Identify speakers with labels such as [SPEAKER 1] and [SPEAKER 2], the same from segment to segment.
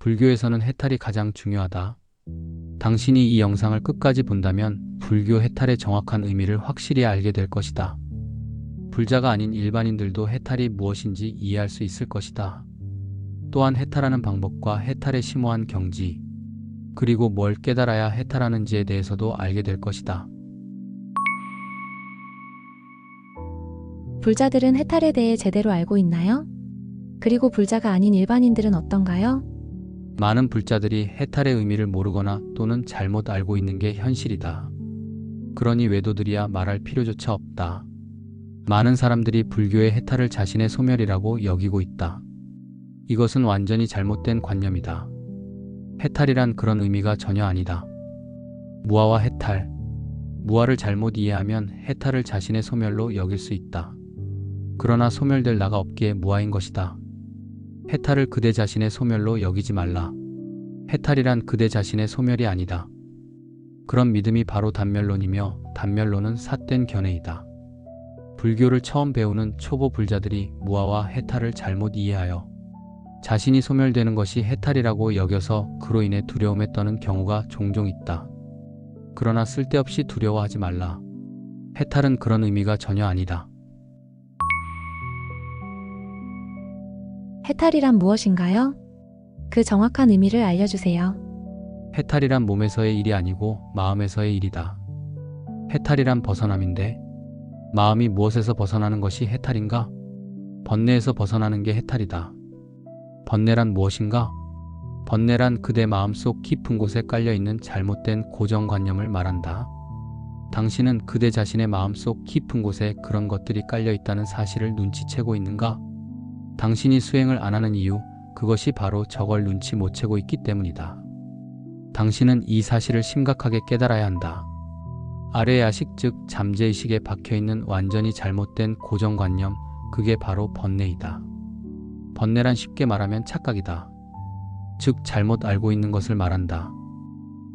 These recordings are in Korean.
[SPEAKER 1] 불교에서는 해탈이 가장 중요하다. 당신이 이 영상을 끝까지 본다면 불교 해탈의 정확한 의미를 확실히 알게 될 것이다. 불자가 아닌 일반인들도 해탈이 무엇인지 이해할 수 있을 것이다. 또한 해탈하는 방법과 해탈의 심오한 경지, 그리고 뭘 깨달아야 해탈하는지에 대해서도 알게 될 것이다.
[SPEAKER 2] 불자들은 해탈에 대해 제대로 알고 있나요? 그리고 불자가 아닌 일반인들은 어떤가요?
[SPEAKER 1] 많은 불자들이 해탈의 의미를 모르거나 또는 잘못 알고 있는 게 현실이다. 그러니 외도들이야 말할 필요조차 없다. 많은 사람들이 불교의 해탈을 자신의 소멸이라고 여기고 있다. 이것은 완전히 잘못된 관념이다. 해탈이란 그런 의미가 전혀 아니다. 무아와 해탈. 무아를 잘못 이해하면 해탈을 자신의 소멸로 여길 수 있다. 그러나 소멸될 나가 없기에 무아인 것이다. 해탈을 그대 자신의 소멸로 여기지 말라. 해탈이란 그대 자신의 소멸이 아니다. 그런 믿음이 바로 단멸론이며 단멸론은 삿된 견해이다. 불교를 처음 배우는 초보 불자들이 무아와 해탈을 잘못 이해하여 자신이 소멸되는 것이 해탈이라고 여겨서 그로 인해 두려움에 떠는 경우가 종종 있다. 그러나 쓸데없이 두려워하지 말라. 해탈은 그런 의미가 전혀 아니다.
[SPEAKER 2] 해탈이란 무엇인가요? 그 정확한 의미를 알려주세요.
[SPEAKER 1] 해탈이란 몸에서의 일이 아니고 마음에서의 일이다. 해탈이란 벗어남인데 마음이 무엇에서 벗어나는 것이 해탈인가? 번뇌에서 벗어나는 게 해탈이다. 번뇌란 무엇인가? 번뇌란 그대 마음속 깊은 곳에 깔려 있는 잘못된 고정관념을 말한다. 당신은 그대 자신의 마음속 깊은 곳에 그런 것들이 깔려 있다는 사실을 눈치채고 있는가? 당신이 수행을 안 하는 이유, 그것이 바로 저걸 눈치 못 채고 있기 때문이다. 당신은 이 사실을 심각하게 깨달아야 한다. 아래의 아식 즉 잠재의식에 박혀있는 완전히 잘못된 고정관념, 그게 바로 번뇌이다. 번뇌란 쉽게 말하면 착각이다. 즉 잘못 알고 있는 것을 말한다.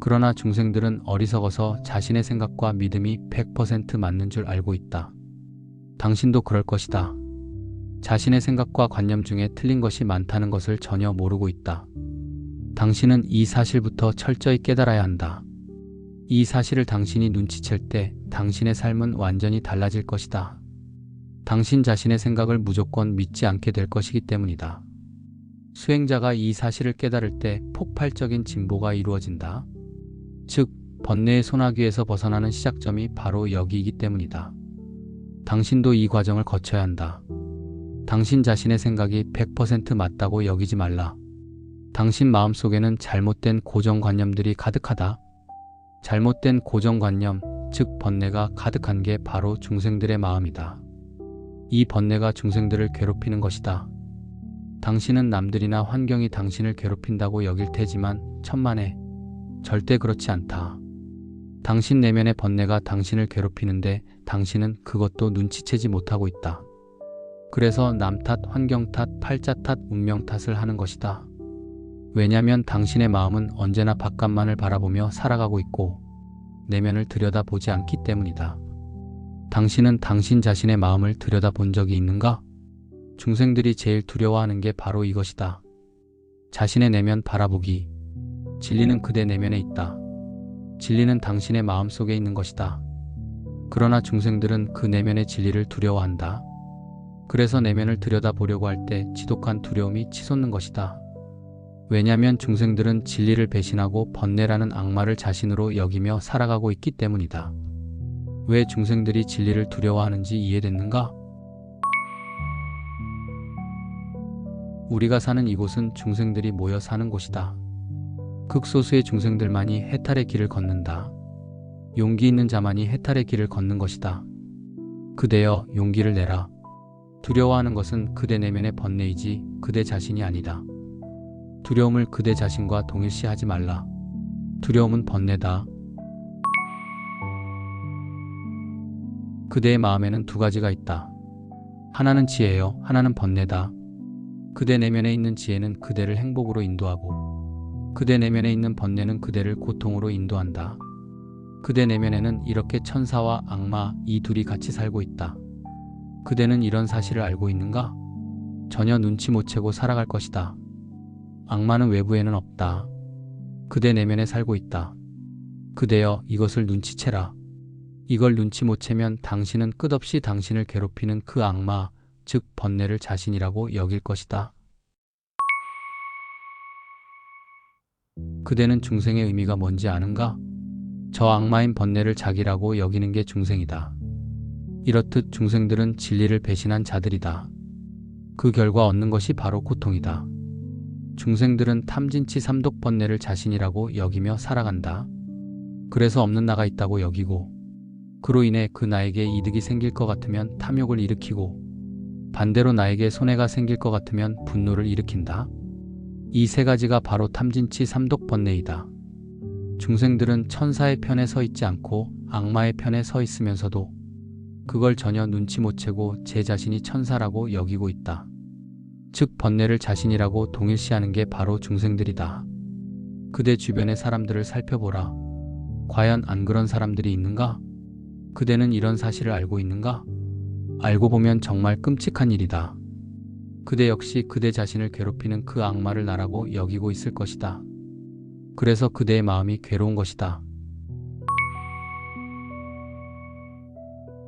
[SPEAKER 1] 그러나 중생들은 어리석어서 자신의 생각과 믿음이 100% 맞는 줄 알고 있다. 당신도 그럴 것이다. 자신의 생각과 관념 중에 틀린 것이 많다는 것을 전혀 모르고 있다. 당신은 이 사실부터 철저히 깨달아야 한다. 이 사실을 당신이 눈치챌 때 당신의 삶은 완전히 달라질 것이다. 당신 자신의 생각을 무조건 믿지 않게 될 것이기 때문이다. 수행자가 이 사실을 깨달을 때 폭발적인 진보가 이루어진다. 즉, 번뇌의 소나기에서 벗어나는 시작점이 바로 여기이기 때문이다. 당신도 이 과정을 거쳐야 한다. 당신 자신의 생각이 100% 맞다고 여기지 말라. 당신 마음속에는 잘못된 고정관념들이 가득하다. 잘못된 고정관념, 즉 번뇌가 가득한 게 바로 중생들의 마음이다. 이 번뇌가 중생들을 괴롭히는 것이다. 당신은 남들이나 환경이 당신을 괴롭힌다고 여길 테지만 천만에 절대 그렇지 않다. 당신 내면의 번뇌가 당신을 괴롭히는데 당신은 그것도 눈치채지 못하고 있다. 그래서 남 탓, 환경 탓, 팔자 탓, 운명 탓을 하는 것이다. 왜냐면 당신의 마음은 언제나 바깥만을 바라보며 살아가고 있고 내면을 들여다보지 않기 때문이다. 당신은 당신 자신의 마음을 들여다본 적이 있는가? 중생들이 제일 두려워하는 게 바로 이것이다. 자신의 내면 바라보기. 진리는 그대 내면에 있다. 진리는 당신의 마음 속에 있는 것이다. 그러나 중생들은 그 내면의 진리를 두려워한다. 그래서 내면을 들여다보려고 할 때 지독한 두려움이 치솟는 것이다. 왜냐하면 중생들은 진리를 배신하고 번뇌라는 악마를 자신으로 여기며 살아가고 있기 때문이다. 왜 중생들이 진리를 두려워하는지 이해됐는가? 우리가 사는 이곳은 중생들이 모여 사는 곳이다. 극소수의 중생들만이 해탈의 길을 걷는다. 용기 있는 자만이 해탈의 길을 걷는 것이다. 그대여 용기를 내라. 두려워하는 것은 그대 내면의 번뇌이지 그대 자신이 아니다. 두려움을 그대 자신과 동일시하지 말라. 두려움은 번뇌다. 그대의 마음에는 두 가지가 있다. 하나는 지혜요, 하나는 번뇌다. 그대 내면에 있는 지혜는 그대를 행복으로 인도하고, 그대 내면에 있는 번뇌는 그대를 고통으로 인도한다. 그대 내면에는 이렇게 천사와 악마 이 둘이 같이 살고 있다. 그대는 이런 사실을 알고 있는가? 전혀 눈치 못 채고 살아갈 것이다. 악마는 외부에는 없다. 그대 내면에 살고 있다. 그대여 이것을 눈치채라. 이걸 눈치 못 채면 당신은 끝없이 당신을 괴롭히는 그 악마, 즉 번뇌를 자신이라고 여길 것이다. 그대는 중생의 의미가 뭔지 아는가? 저 악마인 번뇌를 자기라고 여기는 게 중생이다. 이렇듯 중생들은 진리를 배신한 자들이다. 그 결과 얻는 것이 바로 고통이다. 중생들은 탐진치 삼독 번뇌를 자신이라고 여기며 살아간다. 그래서 없는 나가 있다고 여기고, 그로 인해 그 나에게 이득이 생길 것 같으면 탐욕을 일으키고, 반대로 나에게 손해가 생길 것 같으면 분노를 일으킨다. 이 세 가지가 바로 탐진치 삼독 번뇌이다. 중생들은 천사의 편에 서 있지 않고 악마의 편에 서 있으면서도 그걸 전혀 눈치 못 채고 제 자신이 천사라고 여기고 있다. 즉 번뇌를 자신이라고 동일시하는 게 바로 중생들이다. 그대 주변의 사람들을 살펴보라. 과연 안 그런 사람들이 있는가? 그대는 이런 사실을 알고 있는가? 알고 보면 정말 끔찍한 일이다. 그대 역시 그대 자신을 괴롭히는 그 악마를 나라고 여기고 있을 것이다. 그래서 그대의 마음이 괴로운 것이다.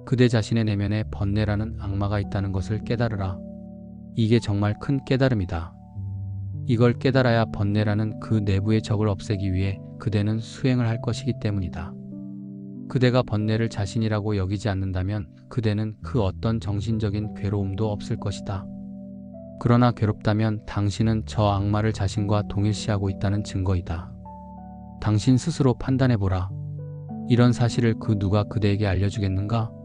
[SPEAKER 1] 그대 자신의 내면에 번뇌라는 악마가 있다는 것을 깨달으라. 이게 정말 큰 깨달음이다. 이걸 깨달아야 번뇌라는 그 내부의 적을 없애기 위해 그대는 수행을 할 것이기 때문이다. 그대가 번뇌를 자신이라고 여기지 않는다면 그대는 그 어떤 정신적인 괴로움도 없을 것이다. 그러나 괴롭다면 당신은 저 악마를 자신과 동일시하고 있다는 증거이다. 당신 스스로 판단해보라. 이런 사실을 그 누가 그대에게 알려주겠는가?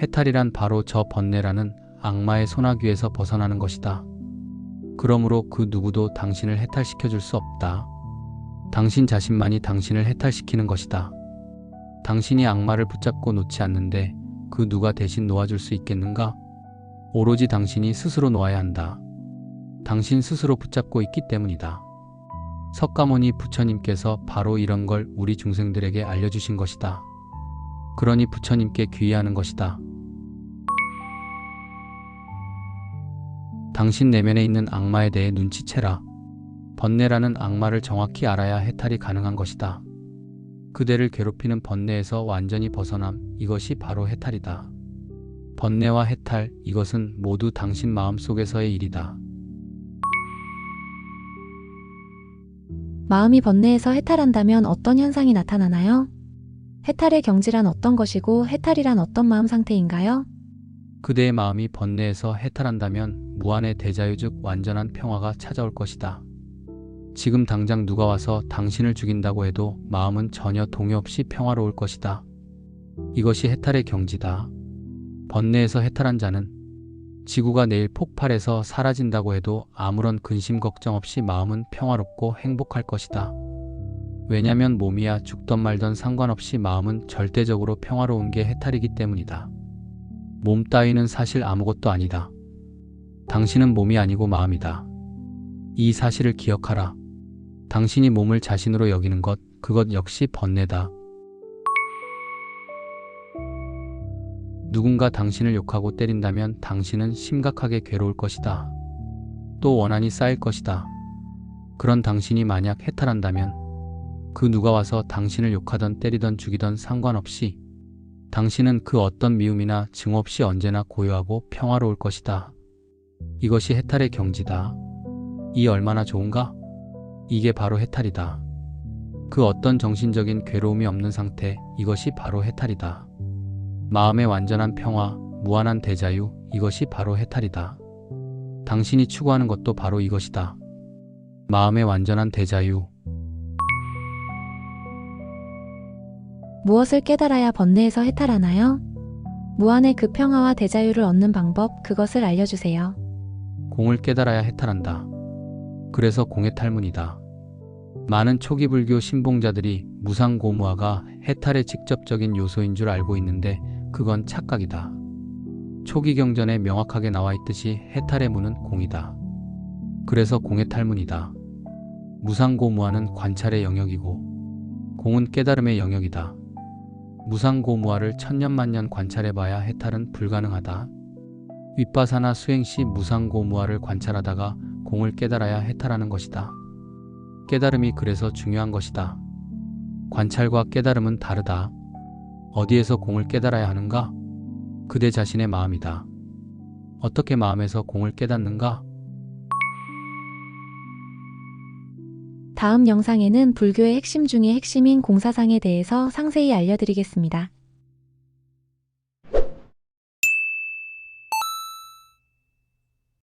[SPEAKER 1] 해탈이란 바로 저 번뇌라는 악마의 소나귀에서 벗어나는 것이다. 그러므로 그 누구도 당신을 해탈시켜 줄 수 없다. 당신 자신만이 당신을 해탈시키는 것이다. 당신이 악마를 붙잡고 놓지 않는데 그 누가 대신 놓아줄 수 있겠는가? 오로지 당신이 스스로 놓아야 한다. 당신 스스로 붙잡고 있기 때문이다. 석가모니 부처님께서 바로 이런 걸 우리 중생들에게 알려주신 것이다. 그러니 부처님께 귀의하는 것이다. 당신 내면에 있는 악마에 대해 눈치채라. 번뇌라는 악마를 정확히 알아야 해탈이 가능한 것이다. 그대를 괴롭히는 번뇌에서 완전히 벗어남, 이것이 바로 해탈이다. 번뇌와 해탈, 이것은 모두 당신 마음 속에서의 일이다.
[SPEAKER 2] 마음이 번뇌에서 해탈한다면 어떤 현상이 나타나나요? 해탈의 경지란 어떤 것이고 해탈이란 어떤 마음 상태인가요?
[SPEAKER 1] 그대의 마음이 번뇌에서 해탈한다면 무한의 대자유 즉 완전한 평화가 찾아올 것이다. 지금 당장 누가 와서 당신을 죽인다고 해도 마음은 전혀 동요 없이 평화로울 것이다. 이것이 해탈의 경지다. 번뇌에서 해탈한 자는 지구가 내일 폭발해서 사라진다고 해도 아무런 근심 걱정 없이 마음은 평화롭고 행복할 것이다. 왜냐면 몸이야 죽던 말던 상관없이 마음은 절대적으로 평화로운 게 해탈이기 때문이다. 몸 따위는 사실 아무것도 아니다. 당신은 몸이 아니고 마음이다. 이 사실을 기억하라. 당신이 몸을 자신으로 여기는 것, 그것 역시 번뇌다. 누군가 당신을 욕하고 때린다면 당신은 심각하게 괴로울 것이다. 또 원한이 쌓일 것이다. 그런 당신이 만약 해탈한다면 그 누가 와서 당신을 욕하던 때리던 죽이던 상관없이 당신은 그 어떤 미움이나 증오 없이 언제나 고요하고 평화로울 것이다. 이것이 해탈의 경지다. 이 얼마나 좋은가? 이게 바로 해탈이다. 그 어떤 정신적인 괴로움이 없는 상태, 이것이 바로 해탈이다. 마음의 완전한 평화, 무한한 대자유, 이것이 바로 해탈이다. 당신이 추구하는 것도 바로 이것이다. 마음의 완전한 대자유,
[SPEAKER 2] 무엇을 깨달아야 번뇌에서 해탈하나요? 무한의 그 평화와 대자유를 얻는 방법, 그것을 알려주세요.
[SPEAKER 1] 공을 깨달아야 해탈한다. 그래서 공의 탈문이다. 많은 초기 불교 신봉자들이 무상고무화가 해탈의 직접적인 요소인 줄 알고 있는데 그건 착각이다. 초기 경전에 명확하게 나와 있듯이 해탈의 문은 공이다. 그래서 공의 탈문이다. 무상고무화는 관찰의 영역이고 공은 깨달음의 영역이다. 무상고무화를 천년만년 관찰해봐야 해탈은 불가능하다. 윗바사나 수행 시 무상고무화를 관찰하다가 공을 깨달아야 해탈하는 것이다. 깨달음이 그래서 중요한 것이다. 관찰과 깨달음은 다르다. 어디에서 공을 깨달아야 하는가? 그대 자신의 마음이다. 어떻게 마음에서 공을 깨닫는가?
[SPEAKER 2] 다음 영상에는 불교의 핵심 중의 핵심인 공사상에 대해서 상세히 알려드리겠습니다.